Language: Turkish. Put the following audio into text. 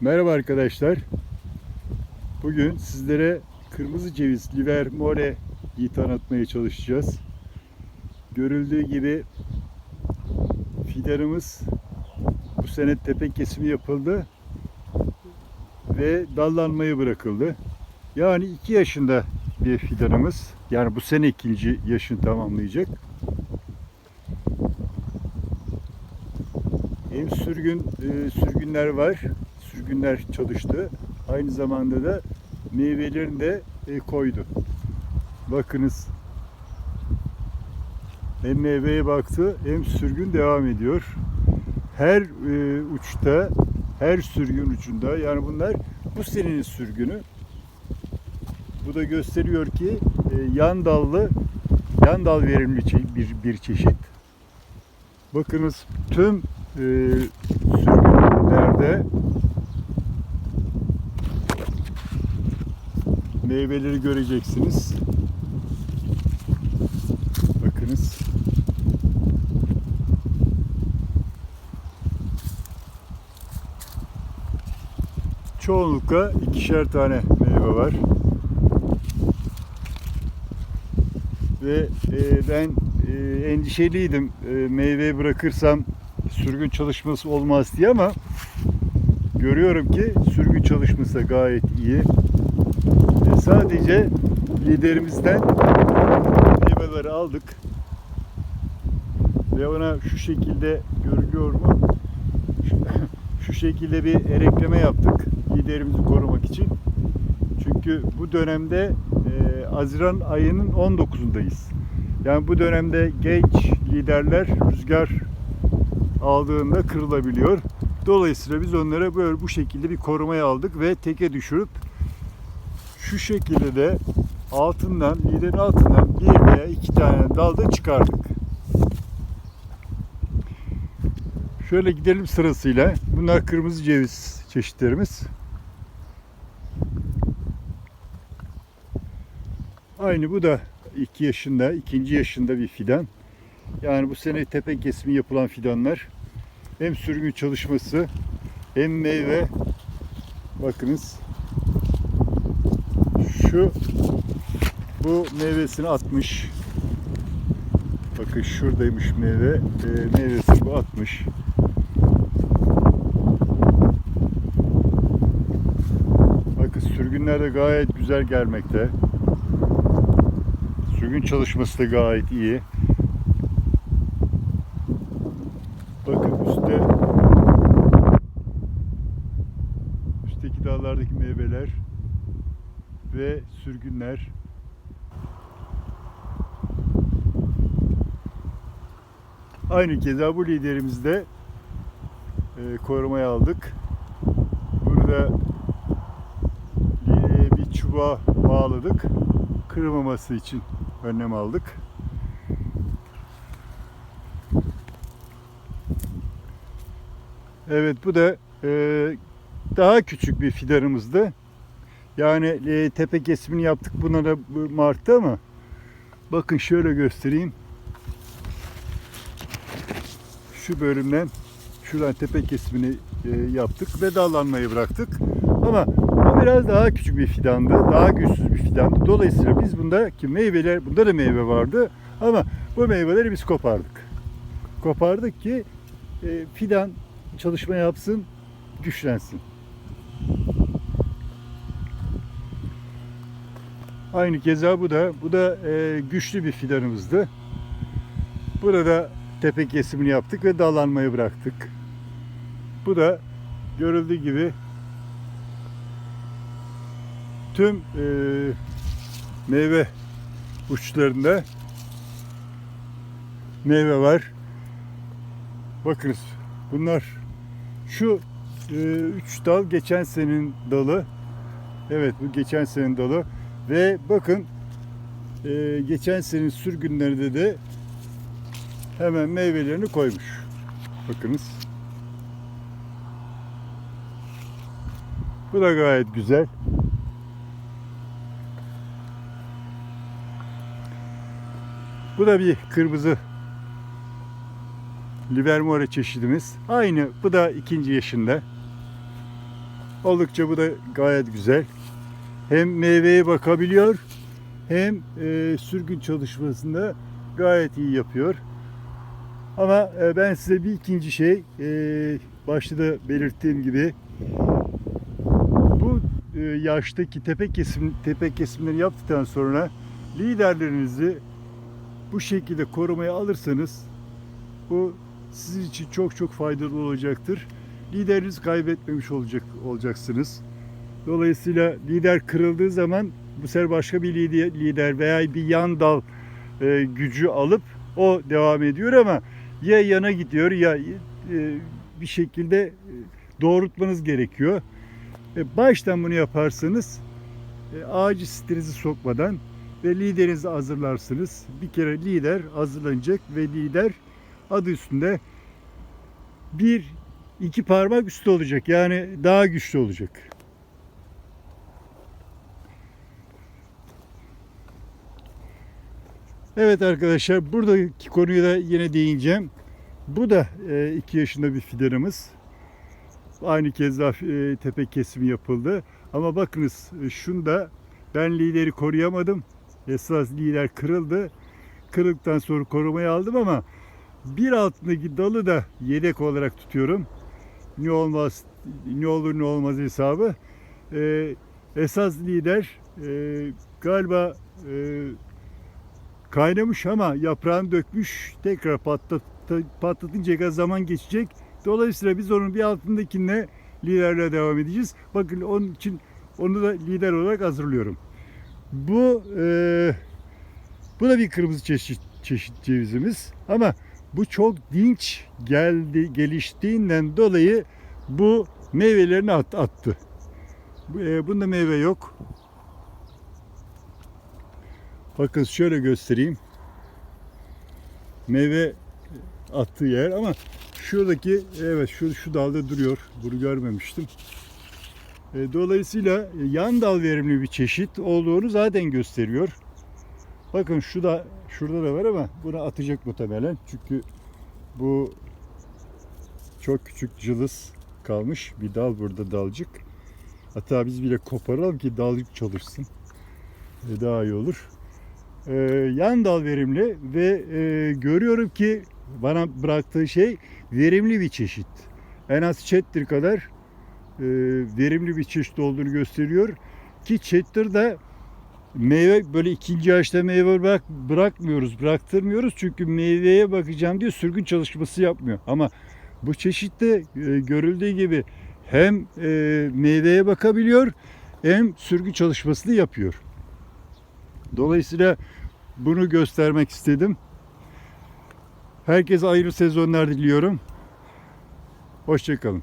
Merhaba arkadaşlar. Bugün sizlere kırmızı ceviz Livermore'yi tanıtmaya çalışacağız. Görüldüğü gibi fidanımız bu sene tepe kesimi yapıldı ve dallanmaya bırakıldı. Yani 2 yaşında bir fidanımız. Yani bu sene ikinci yaşını tamamlayacak. Hem sürgün e, sürgünler var. Sürgünler çalıştı. Aynı zamanda da meyvelerini de e, koydu. Bakınız. Hem meyveye baktı hem sürgün devam ediyor. Her e, uçta, her sürgün ucunda yani bunlar bu senenin sürgünü. Bu da gösteriyor ki e, yan dallı, yan dal verimli bir, bir çeşit. Bakınız tüm e, sürgünlerde meyveleri göreceksiniz. Bakınız. Çoğunlukla ikişer tane meyve var. Ve e, ben e, endişeliydim e, meyve bırakırsam sürgün çalışması olmaz diye ama görüyorum ki sürgün çalışması da gayet iyi. Sadece liderimizden meyveleri aldık ve ona şu şekilde görülüyor mu? Şu şekilde bir erekleme yaptık liderimizi korumak için. Çünkü bu dönemde e, Haziran ayının 19'undayız. Yani bu dönemde genç liderler rüzgar aldığında kırılabiliyor. Dolayısıyla biz onlara böyle bu şekilde bir korumaya aldık ve teke düşürüp şu şekilde de altından, liderin altından bir veya iki tane dalda çıkardık. Şöyle gidelim sırasıyla. Bunlar kırmızı ceviz çeşitlerimiz. Aynı bu da 2 yaşında, ikinci yaşında bir fidan. Yani bu sene tepe kesimi yapılan fidanlar. Hem sürgün çalışması hem meyve. Bakınız. Şu bu meyvesini atmış. Bakın şuradaymış meyve. Ee, meyvesi bu atmış. Bakın sürgünler de gayet güzel gelmekte. Sürgün çalışması da gayet iyi. Bakın üstte üstteki dağlardaki meyveler ve sürgünler. Aynı keza bu liderimizde e, korumaya aldık. Burada e, bir çubuğa bağladık. Kırılmaması için önlem aldık. Evet bu da e, daha küçük bir fidanımızdı. Yani e, tepe kesimini yaptık buna da bu Mart'ta ama bakın şöyle göstereyim. Şu bölümden şuradan tepe kesimini e, yaptık ve dallanmayı bıraktık. Ama o biraz daha küçük bir fidandı. Daha güçsüz bir fidandı. Dolayısıyla biz bunda ki meyveler, bunda da meyve vardı. Ama bu meyveleri biz kopardık. Kopardık ki e, fidan çalışma yapsın, güçlensin. Aynı keza bu da, bu da e, güçlü bir fidanımızdı. Burada tepe kesimini yaptık ve dallanmayı bıraktık. Bu da görüldüğü gibi tüm e, meyve uçlarında meyve var. Bakınız bunlar şu e, üç dal geçen senenin dalı. Evet bu geçen senenin dalı ve bakın e, geçen senenin sürgünlerinde de hemen meyvelerini koymuş. Bakınız. Bu da gayet güzel. Bu da bir kırmızı Livermore çeşidimiz. Aynı bu da ikinci yaşında. Oldukça bu da gayet güzel. Hem meyveye bakabiliyor hem e, sürgün çalışmasında gayet iyi yapıyor. Ama e, ben size bir ikinci şey e, başta da belirttiğim gibi bu e, yaştaki tepe kesim tepe kesimleri yaptıktan sonra liderlerinizi bu şekilde korumaya alırsanız bu sizin için çok çok faydalı olacaktır. Liderinizi kaybetmemiş olacak olacaksınız. Dolayısıyla lider kırıldığı zaman bu sefer başka bir lider, veya bir yan dal e, gücü alıp o devam ediyor ama ya yana gidiyor ya e, bir şekilde e, doğrultmanız gerekiyor. E, baştan bunu yaparsanız e, ağacı stresi sokmadan ve liderinizi hazırlarsınız. Bir kere lider hazırlanacak ve lider adı üstünde bir iki parmak üstü olacak. Yani daha güçlü olacak. Evet arkadaşlar buradaki konuyu da yine değineceğim. Bu da 2 yaşında bir fidanımız. Aynı kez e, tepe kesimi yapıldı. Ama bakınız e, şunda ben lideri koruyamadım. Esas lider kırıldı. Kırıldıktan sonra korumaya aldım ama bir altındaki dalı da yedek olarak tutuyorum. Ne olmaz, ne olur ne olmaz hesabı. Ee, esas lider e, galiba e, kaynamış ama yaprağını dökmüş. Tekrar patlat, patlatınca zaman geçecek. Dolayısıyla biz onun bir altındakine liderle devam edeceğiz. Bakın onun için onu da lider olarak hazırlıyorum. Bu e, bu da bir kırmızı çeşit çeşit cevizimiz ama bu çok dinç geldi geliştiğinden dolayı bu meyvelerini at, attı. E, bunda meyve yok. Bakın şöyle göstereyim. Meyve attığı yer ama şuradaki evet şu şu dalda duruyor. Bunu görmemiştim. E, dolayısıyla yan dal verimli bir çeşit olduğunu zaten gösteriyor. Bakın şu da şurada da var ama bunu atacak muhtemelen. Çünkü bu çok küçük cılız kalmış. Bir dal burada dalcık. Hatta biz bile koparalım ki dalcık çalışsın. E, daha iyi olur. E, yan dal verimli ve e, görüyorum ki bana bıraktığı şey verimli bir çeşit. En az Chatter kadar e, verimli bir çeşit olduğunu gösteriyor. Ki Chatter da meyve böyle ikinci yaşta meyve bırak, bırakmıyoruz, bıraktırmıyoruz. Çünkü meyveye bakacağım diye sürgün çalışması yapmıyor. Ama bu çeşitte e, görüldüğü gibi hem e, meyveye bakabiliyor hem sürgü çalışmasını yapıyor. Dolayısıyla bunu göstermek istedim. Herkese ayrı sezonlar diliyorum. Hoşçakalın.